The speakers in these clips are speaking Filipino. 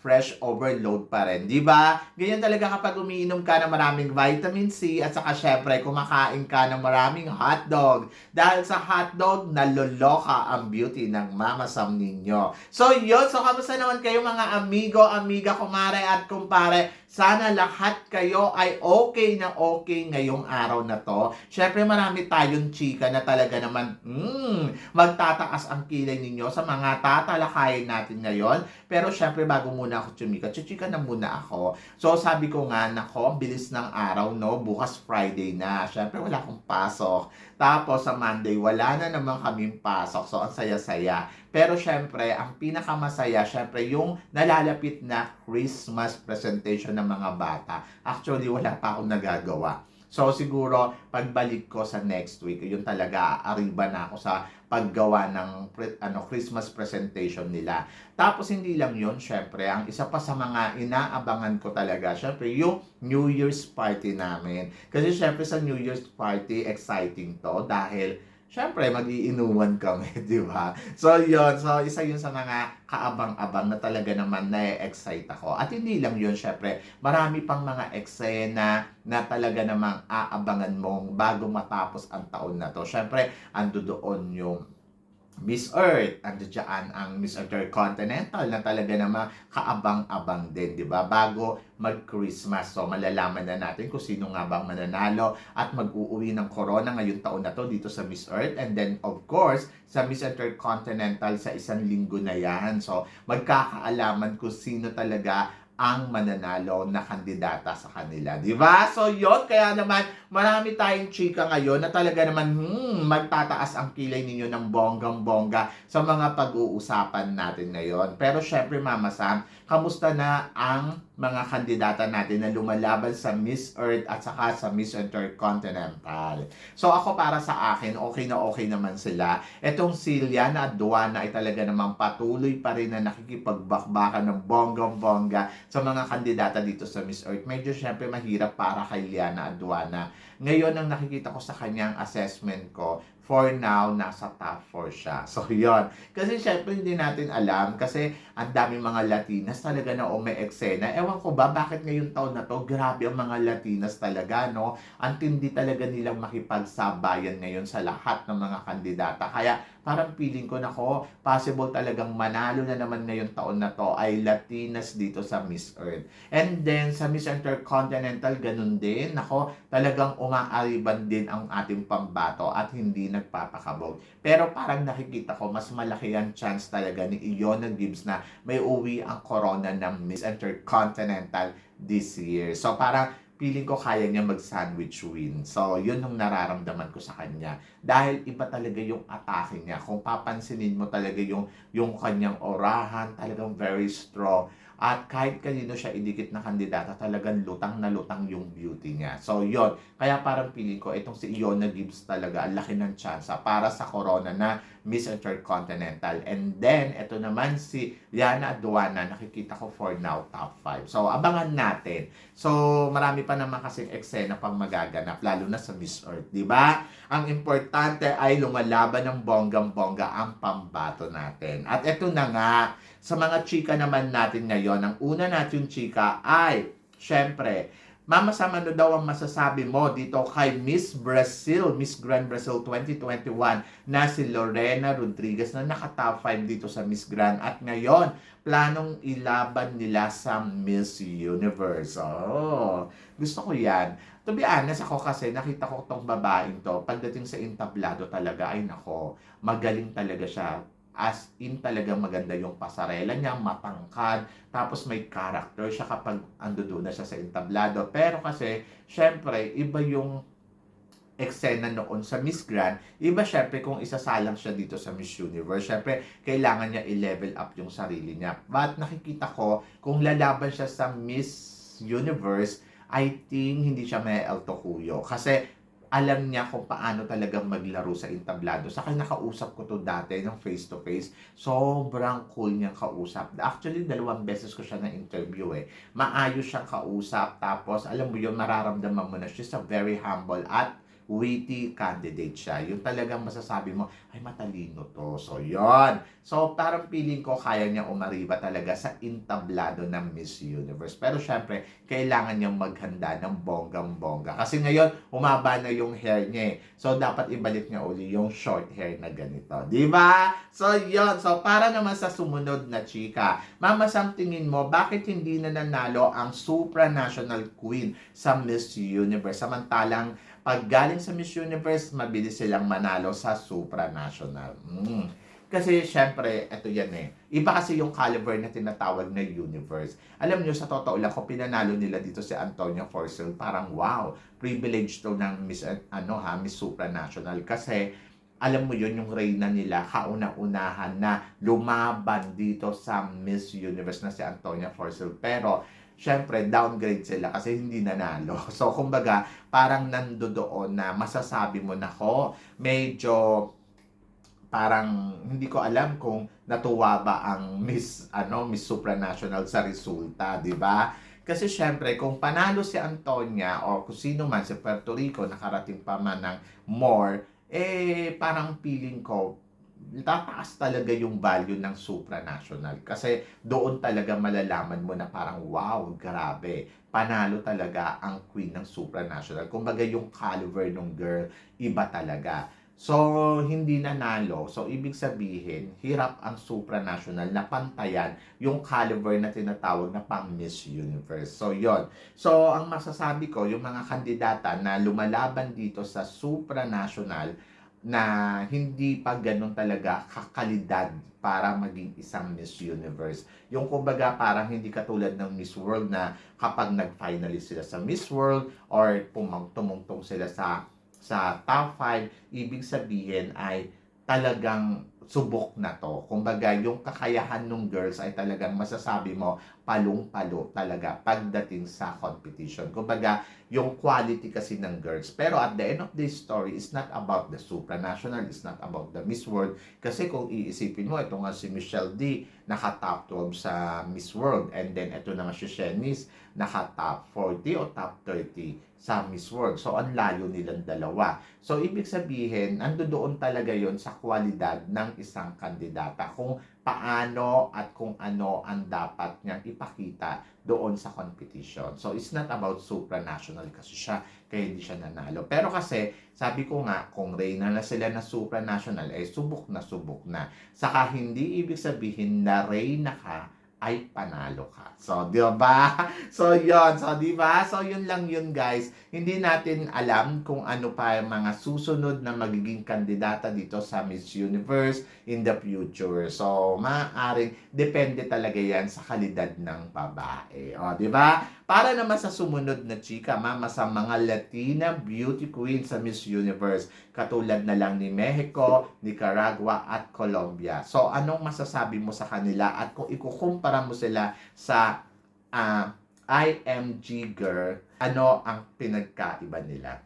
fresh overload pa rin. Di ba? Ganyan talaga kapag umiinom ka ng maraming vitamin C at saka syempre kumakain ka ng maraming hotdog. Dahil sa hotdog, naloloka ang beauty ng Mama Sam ninyo. So yun, so kamusta naman kayo mga amigo, amiga, kumare at kumpare? Sana lahat kayo ay okay na okay ngayong araw na to. Syempre marami tayong chika na talaga naman, hmm, magtataas ang kilay ninyo sa mga tatalakayin natin ngayon. Pero syempre bago muna ako chumika, chuchika na muna ako. So sabi ko nga, nako, bilis ng araw, no? Bukas Friday na. Syempre wala akong pasok. Tapos sa Monday, wala na naman kaming pasok. So ang saya-saya. Pero syempre, ang pinakamasaya, syempre yung nalalapit na Christmas presentation ng mga bata. Actually, wala pa akong nagagawa. So siguro, pagbalik ko sa next week, yun talaga, ariba na ako sa paggawa ng pre- ano, Christmas presentation nila. Tapos hindi lang yun, syempre, ang isa pa sa mga inaabangan ko talaga, syempre, yung New Year's party namin. Kasi syempre sa New Year's party, exciting to dahil syempre, magiinuman kami, di ba? So, yun. So, isa yun sa mga kaabang-abang na talaga naman na-excite ako. At hindi lang yun, syempre, marami pang mga eksena na talaga namang aabangan mong bago matapos ang taon na to. Syempre, ando doon yung Miss Earth, ando dyan ang Miss Intercontinental na talaga naman kaabang-abang din, di ba? Bago mag-Christmas. So, malalaman na natin kung sino nga bang mananalo at mag-uuwi ng corona ngayong taon na to dito sa Miss Earth. And then, of course, sa Miss Intercontinental sa isang linggo na yan. So, magkakaalaman kung sino talaga ang mananalo na kandidata sa kanila. Di ba? So, yon Kaya naman, marami tayong chika ngayon na talaga naman, hmm, magtataas ang kilay ninyo ng bonggang-bongga sa mga pag-uusapan natin ngayon. Pero syempre, Mama Sam, kamusta na ang mga kandidata natin na lumalaban sa Miss Earth at saka sa Miss Intercontinental. So ako para sa akin, okay na okay naman sila. Etong si Liana Aduana ay talaga namang patuloy pa rin na nakikipagbakbakan ng bonggang-bongga sa mga kandidata dito sa Miss Earth. Medyo syempre mahirap para kay Liana Aduana. Ngayon ang nakikita ko sa kanyang assessment ko, for now, nasa top 4 siya. So, yon Kasi syempre hindi natin alam kasi ang dami mga Latinas talaga na umi eksena. Ewan ko ba, bakit ngayong taon na to, grabe ang mga Latinas talaga, no? Ang tindi talaga nilang makipagsabayan ngayon sa lahat ng mga kandidata. Kaya parang feeling ko nako, possible talagang manalo na naman ngayong taon na to ay Latinas dito sa Miss Earth. And then sa Miss Intercontinental ganun din, nako, talagang umaariban din ang ating pambato at hindi nagpapakabog. Pero parang nakikita ko mas malaki ang chance talaga ni Iona Gibbs na may uwi ang corona ng Miss Intercontinental this year. So parang feeling ko kaya niya mag-sandwich win. So, yun yung nararamdaman ko sa kanya. Dahil iba talaga yung atake niya. Kung papansinin mo talaga yung, yung kanyang orahan, talagang very strong. At kahit kanino siya idikit na kandidata, talagang lutang na lutang yung beauty niya. So, yun. Kaya parang feeling ko, itong si Iona Gibbs talaga, ang laki ng tsansa para sa corona na Miss Intercontinental. And then, ito naman si Liana Aduana, nakikita ko for now top 5. So, abangan natin. So, marami pa naman kasing eksena pang magaganap, lalo na sa Miss Earth, di ba? Ang importante ay lumalaban ng bonggang-bongga ang pambato natin. At ito na nga, sa mga chika naman natin ngayon, ang una natin chika ay, syempre, Mama Sam, ano daw ang masasabi mo dito kay Miss Brazil, Miss Grand Brazil 2021 na si Lorena Rodriguez na naka-top 5 dito sa Miss Grand at ngayon, planong ilaban nila sa Miss Universe. Oh, gusto ko yan. To be honest, ako kasi nakita ko tong babaeng to, pagdating sa entablado talaga, ay nako, magaling talaga siya as in talagang maganda yung pasarela niya, matangkad, tapos may character siya kapag ando doon na siya sa entablado. Pero kasi, syempre, iba yung eksena noon sa Miss Grand, iba syempre kung isasalang siya dito sa Miss Universe. Syempre, kailangan niya i-level up yung sarili niya. But nakikita ko, kung lalaban siya sa Miss Universe, I think hindi siya may alto kuyo. Kasi alam niya kung paano talagang maglaro sa entablado. Saka nakausap ko to dati ng face to face. Sobrang cool niyang kausap. Actually, dalawang beses ko siya na interview eh. Maayos siyang kausap. Tapos, alam mo yun, mararamdaman mo na she's a very humble at witty candidate siya. Yung talagang masasabi mo, ay matalino to. So, yon So, parang feeling ko kaya niya umariba talaga sa entablado ng Miss Universe. Pero syempre, kailangan niyang maghanda ng bonggang-bongga. Kasi ngayon, umaba na yung hair niya eh. So, dapat ibalik niya uli yung short hair na ganito. Di ba? So, yon So, para naman sa sumunod na chika, Mama Sam, tingin mo, bakit hindi na nanalo ang supranational queen sa Miss Universe? Samantalang, pag galing sa Miss Universe, mabilis silang manalo sa supranational. Mm. Kasi syempre, eto yan eh. Iba kasi yung caliber na tinatawag na universe. Alam nyo, sa totoo lang, kung pinanalo nila dito si Antonio Forcel, parang wow, privilege to ng Miss, ano ha, Miss Supranational. Kasi, alam mo yun, yung reyna nila, kauna-unahan na lumaban dito sa Miss Universe na si Antonia Forcel. Pero, syempre, downgrade sila kasi hindi nanalo. So, kumbaga, parang nandoon na masasabi mo na ko, medyo parang hindi ko alam kung natuwa ba ang Miss ano Miss Supranational sa resulta, 'di ba? Kasi syempre kung panalo si Antonia o kung sino man si Puerto Rico nakarating pa man ng more, eh parang feeling ko tataas talaga yung value ng supranational. Kasi doon talaga malalaman mo na parang wow, grabe. Panalo talaga ang queen ng supranational. Kumbaga yung caliber ng girl, iba talaga. So, hindi nanalo. So, ibig sabihin, hirap ang supranational na pantayan yung caliber na tinatawag na pang Miss Universe. So, yon So, ang masasabi ko, yung mga kandidata na lumalaban dito sa supranational na hindi pa ganun talaga kakalidad para maging isang Miss Universe. Yung kumbaga parang hindi katulad ng Miss World na kapag nag-finalist sila sa Miss World or tumungtong sila sa sa top 5, ibig sabihin ay talagang subok na to. Kumbaga, yung kakayahan ng girls ay talagang masasabi mo palong-palo talaga pagdating sa competition. Kumbaga, yung quality kasi ng girls. Pero at the end of this story, it's not about the supranational, it's not about the Miss World. Kasi kung iisipin mo, ito nga si Michelle D, naka-top 12 sa Miss World. And then, ito naman si Shanice, naka-top 40 o top 30 sa Miss World. So, ang layo nilang dalawa. So, ibig sabihin, ando doon talaga yon sa kwalidad ng isang kandidata. Kung paano at kung ano ang dapat niyang ipakita doon sa competition. So, it's not about supranational kasi siya, kaya hindi siya nanalo. Pero kasi, sabi ko nga, kung reyna na sila na supranational, eh, subok na subok na. Saka, hindi ibig sabihin na reyna ka, ay panalo ka. So, di ba? So, yon So, di ba? So, yun lang yun, guys. Hindi natin alam kung ano pa yung mga susunod na magiging kandidata dito sa Miss Universe in the future. So, maaaring depende talaga yan sa kalidad ng babae. O, di ba? Para naman sa sumunod na chika, mama, sa mga Latina beauty queen sa Miss Universe. Katulad na lang ni Mexico, Nicaragua, at Colombia. So, anong masasabi mo sa kanila? At kung ikukumpara mo sila sa uh, IMG girl, ano ang pinagkaiba nila?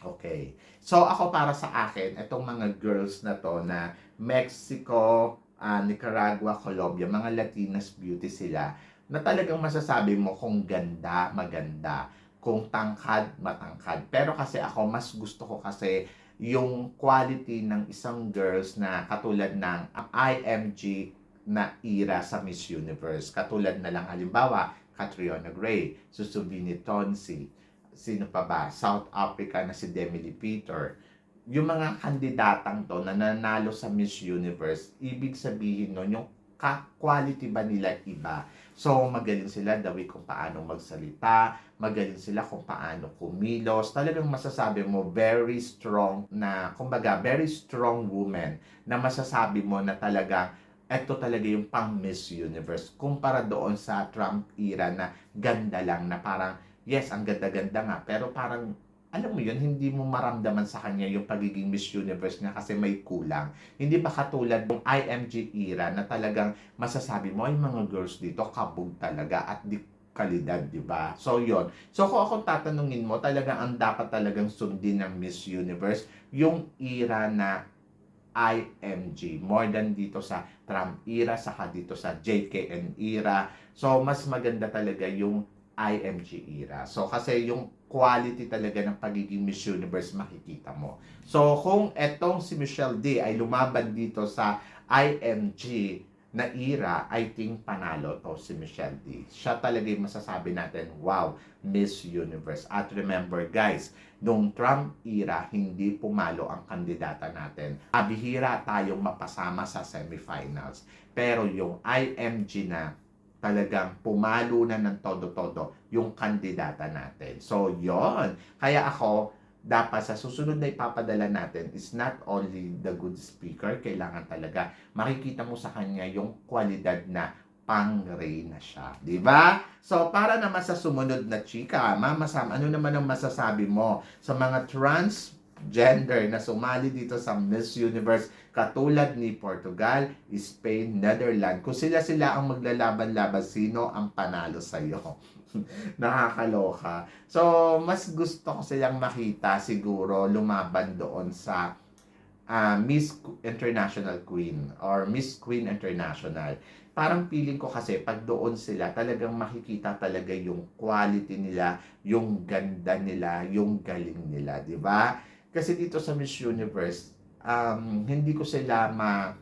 Okay. So, ako para sa akin, itong mga girls na to na Mexico, uh, Nicaragua, Colombia, mga Latinas beauty sila, na talagang masasabi mo kung ganda, maganda, kung tangkad, matangkad. Pero kasi ako, mas gusto ko kasi yung quality ng isang girls na katulad ng IMG na era sa Miss Universe. Katulad na lang halimbawa, Catriona Gray, Susubini Tonsi, sino pa ba? South Africa na si Demi Lee Peter. Yung mga kandidatang to na nanalo sa Miss Universe, ibig sabihin nun, yung ka-quality ba nila iba. So, magaling sila way kung paano magsalita, magaling sila kung paano kumilos. Talagang masasabi mo, very strong na, kumbaga, very strong woman na masasabi mo na talaga ito talaga yung pang Miss Universe. Kumpara doon sa Trump era na ganda lang, na parang, yes, ang ganda-ganda nga, pero parang alam mo yun, hindi mo maramdaman sa kanya yung pagiging Miss Universe niya kasi may kulang. Hindi ba katulad ng IMG era na talagang masasabi mo, ay mga girls dito, kabog talaga at di kalidad, di ba? So, yon So, kung ako tatanungin mo, talagang ang dapat talagang sundin ng Miss Universe, yung era na IMG. More than dito sa Trump era, saka dito sa JKN era. So, mas maganda talaga yung IMG era. So, kasi yung quality talaga ng pagiging Miss Universe makikita mo. So, kung etong si Michelle D ay lumaban dito sa IMG na era, I think panalo to si Michelle D. Siya talaga yung masasabi natin, wow, Miss Universe. At remember guys, nung Trump era, hindi pumalo ang kandidata natin. Abihira tayong mapasama sa semifinals. Pero yung IMG na talagang pumalo na ng todo-todo yung kandidata natin. So, yon Kaya ako, dapat sa susunod na ipapadala natin is not only the good speaker, kailangan talaga makikita mo sa kanya yung kwalidad na pang-ray na siya. Ba? So, para naman sa sumunod na chika, Mama Sam, ano naman ang masasabi mo sa mga transgender na sumali dito sa Miss Universe katulad ni Portugal, Spain, Netherlands. Kung sila-sila ang maglalaban-laban, sino ang panalo sa iyo? Nakakaloka. So, mas gusto ko silang makita siguro lumaban doon sa ah, Miss International Queen or Miss Queen International. Parang feeling ko kasi pag doon sila, talagang makikita talaga yung quality nila, yung ganda nila, yung galing nila, di ba? Kasi dito sa Miss Universe, um, hindi ko sila ma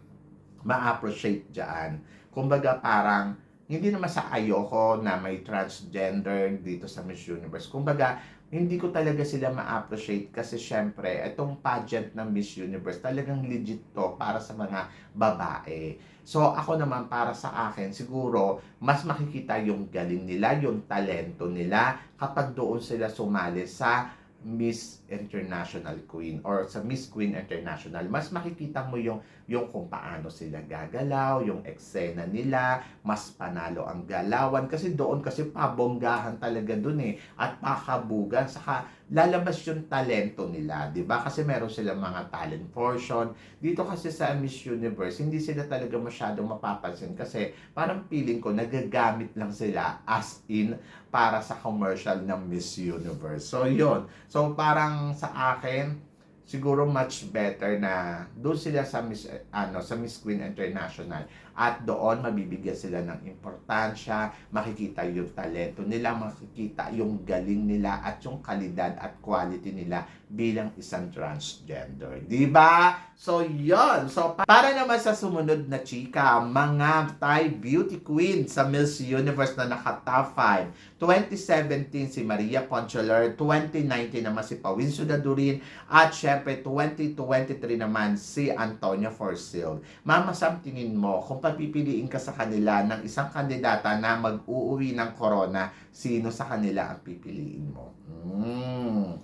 ma-appreciate dyan. Kumbaga parang hindi naman sa ayoko na may transgender dito sa Miss Universe. Kumbaga, hindi ko talaga sila ma-appreciate kasi syempre, itong pageant ng Miss Universe talagang legit to para sa mga babae. So ako naman para sa akin, siguro mas makikita yung galing nila, yung talento nila kapag doon sila sumali sa Miss International Queen or sa Miss Queen International, mas makikita mo yung yung kung paano sila gagalaw, yung eksena nila, mas panalo ang galawan. Kasi doon kasi pabonggahan talaga doon eh at pakabugan. Saka lalabas yung talento nila, 'di ba? Kasi meron silang mga talent portion. Dito kasi sa Miss Universe, hindi sila talaga masyadong mapapansin kasi parang feeling ko nagagamit lang sila as in para sa commercial ng Miss Universe. So, yon So, parang sa akin, siguro much better na doon sila sa Miss ano sa Miss Queen International at doon mabibigyan sila ng importansya, makikita yung talento nila, makikita yung galing nila at yung kalidad at quality nila bilang isang transgender. 'Di ba? So, yon So, para naman sa sumunod na chika, mga Thai beauty queen sa Miss Universe na naka-top 5. 2017 si Maria Concholer, 2019 naman si Pawin Sudadurin, at syempre 2023 naman si Antonio Forsil. Mama Sam, tingin mo, kung papipiliin ka sa kanila ng isang kandidata na mag-uuwi ng corona, sino sa kanila ang pipiliin mo? Hmm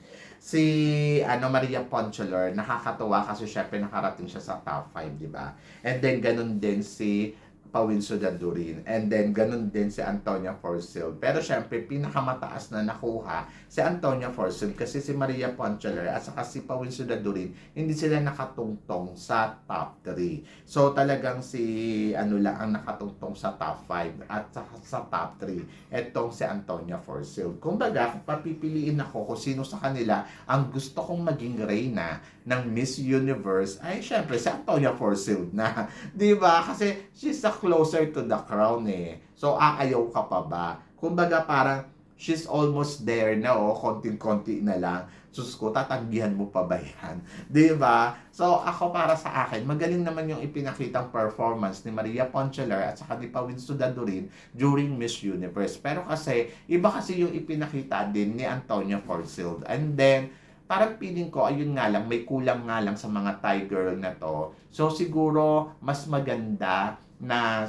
si ano Maria Poncholer, nakakatuwa kasi syempre nakarating siya sa top 5, di ba? And then ganun din si Pawinso Dandurin. And then, ganun din si Antonia Forsil. Pero syempre, pinakamataas na nakuha si Antonia Forsil kasi si Maria Ponchaler at saka si Pawinso Dandurin, hindi sila nakatungtong sa top 3. So, talagang si ano lang ang nakatungtong sa top 5 at saka sa top 3. Etong si Antonia. Kumbaga, kung papipiliin ako kung sino sa kanila ang gusto kong maging reyna ng Miss Universe, ay syempre si Antonia Forsil na. 'Di ba? Kasi she's a closer to the crown eh. So, aayaw ka pa ba? Kumbaga parang she's almost there na oh, konting-konti na lang. Sus ko, tatanggihan mo pa ba yan? Di ba? So, ako para sa akin, magaling naman yung ipinakitang performance ni Maria Poncheler at saka ni Pawin Sudadurin during Miss Universe. Pero kasi, iba kasi yung ipinakita din ni Antonio Forsyth. And then, parang feeling ko, ayun nga lang, may kulang nga lang sa mga Thai girl na to. So, siguro, mas maganda na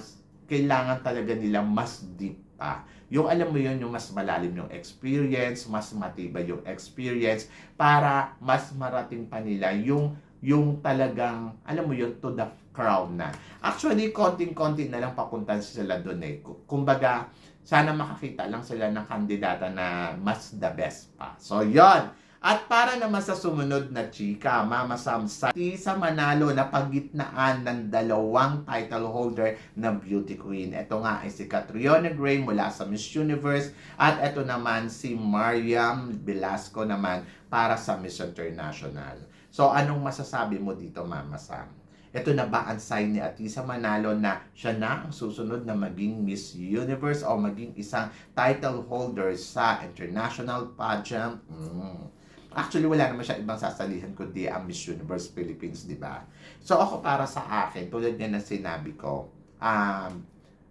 kailangan talaga nila mas deep pa. Yung alam mo yun, yung mas malalim yung experience, mas matibay yung experience, para mas marating pa nila yung yung talagang, alam mo yun, to the crown na. Actually, konting-konti na lang papuntan sila doon eh. Kumbaga, sana makakita lang sila ng kandidata na mas the best pa. So, yon At para naman sa sumunod na chika, Mama Sam, sa Manalo na pagitnaan ng dalawang title holder ng Beauty Queen. Ito nga ay si Catriona Gray mula sa Miss Universe at ito naman si Mariam Velasco naman para sa Miss International. So anong masasabi mo dito, Mama Sam? Ito na ba ang sign ni Atisa Manalo na siya na ang susunod na maging Miss Universe o maging isang title holder sa international pageant? Mm. Actually, wala naman siya ibang sasalihan kundi ang Miss Universe Philippines, di ba? So ako para sa akin, tulad nga ng sinabi ko, um,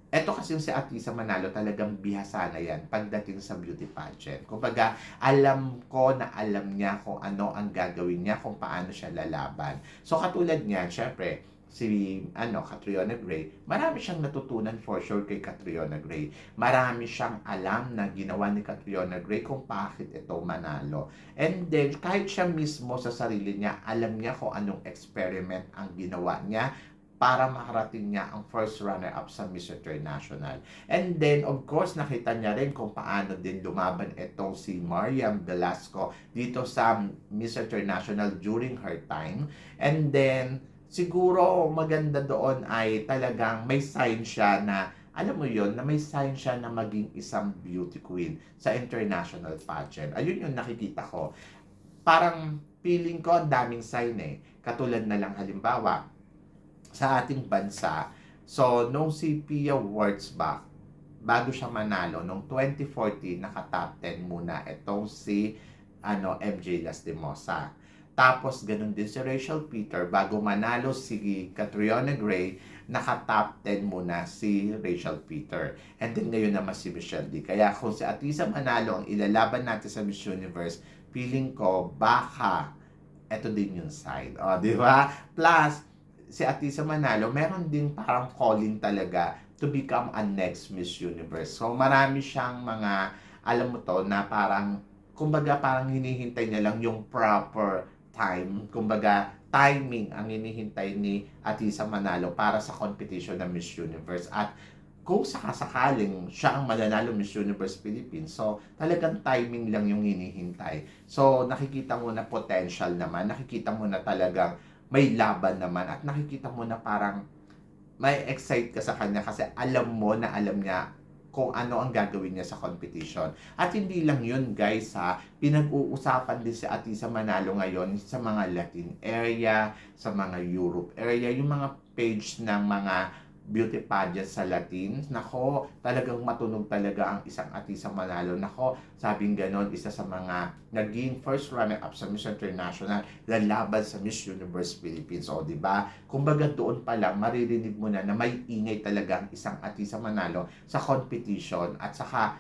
eto kasi yung si Atisa Manalo talagang bihasa na yan pagdating sa beauty pageant. Kumbaga, alam ko na alam niya kung ano ang gagawin niya, kung paano siya lalaban. So katulad niyan, syempre, si ano Catriona Gray, marami siyang natutunan for sure kay Catriona Gray. Marami siyang alam na ginawa ni Catriona Gray kung bakit ito manalo. And then kahit siya mismo sa sarili niya, alam niya kung anong experiment ang ginawa niya para makarating niya ang first runner-up sa Miss International. And then, of course, nakita niya rin kung paano din lumaban itong si Mariam Velasco dito sa Miss International during her time. And then, siguro maganda doon ay talagang may sign siya na alam mo yon na may sign siya na maging isang beauty queen sa international pageant. Ayun yung nakikita ko. Parang feeling ko ang daming sign eh. Katulad na lang halimbawa, sa ating bansa, so nung si Pia Wurtzbach, bago siya manalo, nung 2014, naka-top 10 muna itong si ano, MJ Lastimosa. Tapos, ganun din si Rachel Peter. Bago manalo si Catriona Gray, naka-top 10 muna si Rachel Peter. And then ngayon naman si Michelle D. Kaya kung si Atisa Manalo ang ilalaban natin sa Miss Universe, feeling ko baka eto din yung side. O, di ba? Plus, si Atisa Manalo, meron din parang calling talaga to become a next Miss Universe. So, marami siyang mga, alam mo to, na parang, kumbaga parang hinihintay niya lang yung proper time, kumbaga timing ang hinihintay ni Atisa Manalo para sa competition ng Miss Universe at kung sakasakaling siya ang mananalo Miss Universe Philippines, so talagang timing lang yung hinihintay. So nakikita mo na potential naman, nakikita mo na talagang may laban naman at nakikita mo na parang may excite ka sa kanya kasi alam mo na alam niya kung ano ang gagawin niya sa competition. At hindi lang yun guys ha, pinag-uusapan din si Atisa Manalo ngayon sa mga Latin area, sa mga Europe area, yung mga page ng mga beauty pageant sa Latin. Nako, talagang matunog talaga ang isang Atisa Manalo. Nako, sabing ganon, isa sa mga naging first runner-up sa Miss International lalaban sa Miss Universe Philippines. O, di ba? Kumbaga doon pa lang, maririnig mo na na may ingay talaga ang isang Atisa Manalo sa competition at saka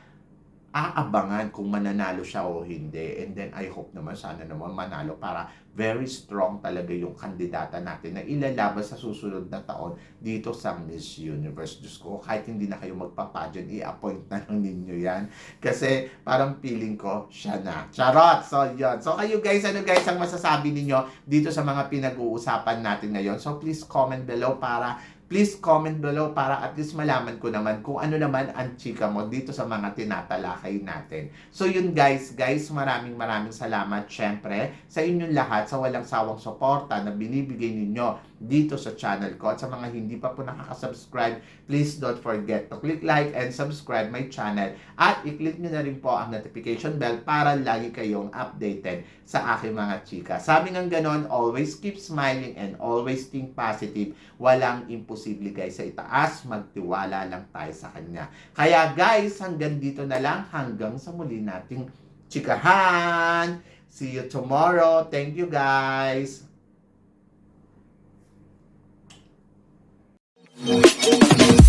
aabangan kung mananalo siya o hindi. And then I hope naman sana naman manalo para very strong talaga yung kandidata natin na ilalaban sa susunod na taon dito sa Miss Universe. Diyos ko, kahit hindi na kayo magpapageant, i-appoint na lang ninyo yan. Kasi parang feeling ko, siya na. Charot! So, yun. So, kayo guys, ano guys ang masasabi ninyo dito sa mga pinag-uusapan natin ngayon? So, please comment below para please comment below para at least malaman ko naman kung ano naman ang chika mo dito sa mga tinatalakay natin. So yun guys, guys, maraming maraming salamat syempre sa inyong lahat sa walang sawang suporta na binibigay ninyo dito sa channel ko. At sa mga hindi pa po nakaka-subscribe, please don't forget to click like and subscribe my channel. At i-click nyo na rin po ang notification bell para lagi kayong updated sa aking mga chika. Sabi ng ganon, always keep smiling and always think positive. Walang imposible guys sa itaas, magtiwala lang tayo sa kanya. Kaya guys, hanggang dito na lang, hanggang sa muli nating chikahan. See you tomorrow. Thank you guys. Thank you.